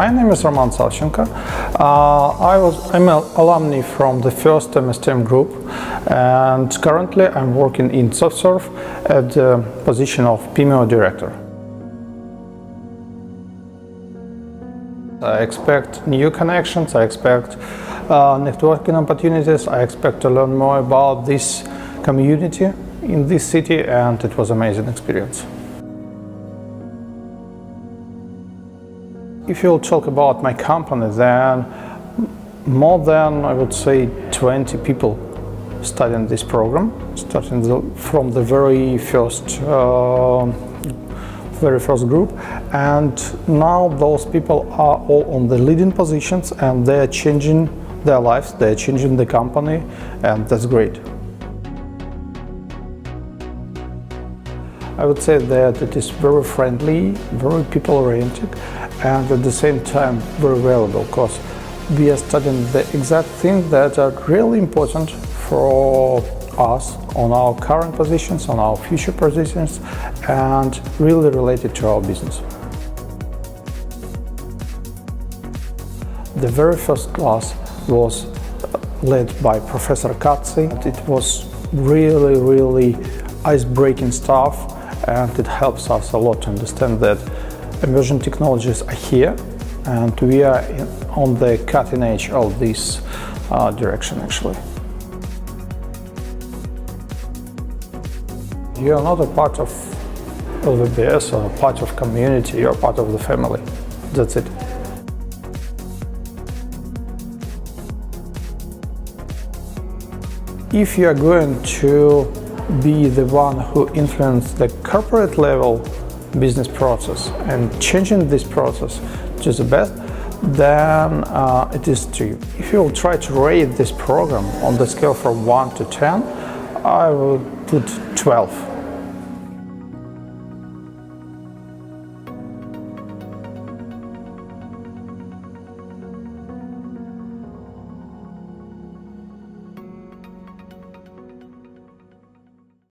My name is Roman Savchenko. Uh, I was I'm an alumni from the first MSTM group, and currently I'm working in SoftServe at the position of PMO director. I expect new connections. I expect uh, networking opportunities. I expect to learn more about this community in this city, and it was amazing experience. If you'll talk about my company, then more than I would say 20 people studying this program, starting the, from the very first uh, very first group, and now those people are all on the leading positions and they are changing their lives, they are changing the company, and that's great. I would say that it is very friendly, very people oriented, and at the same time very valuable because we are studying the exact things that are really important for us on our current positions, on our future positions, and really related to our business. The very first class was led by Professor Katzi. It was really, really ice-breaking stuff, and it helps us a lot to understand that emerging technologies are here, and we are in, on the cutting edge of this uh, direction actually. You are not a part of LVBS or part of community, you're part of the family. That's it. If you are going to be the one who influence the corporate level business process and changing this process to the best, then uh, it is to you. If you will try to rate this program on the scale from 1 to 10, I will put 12.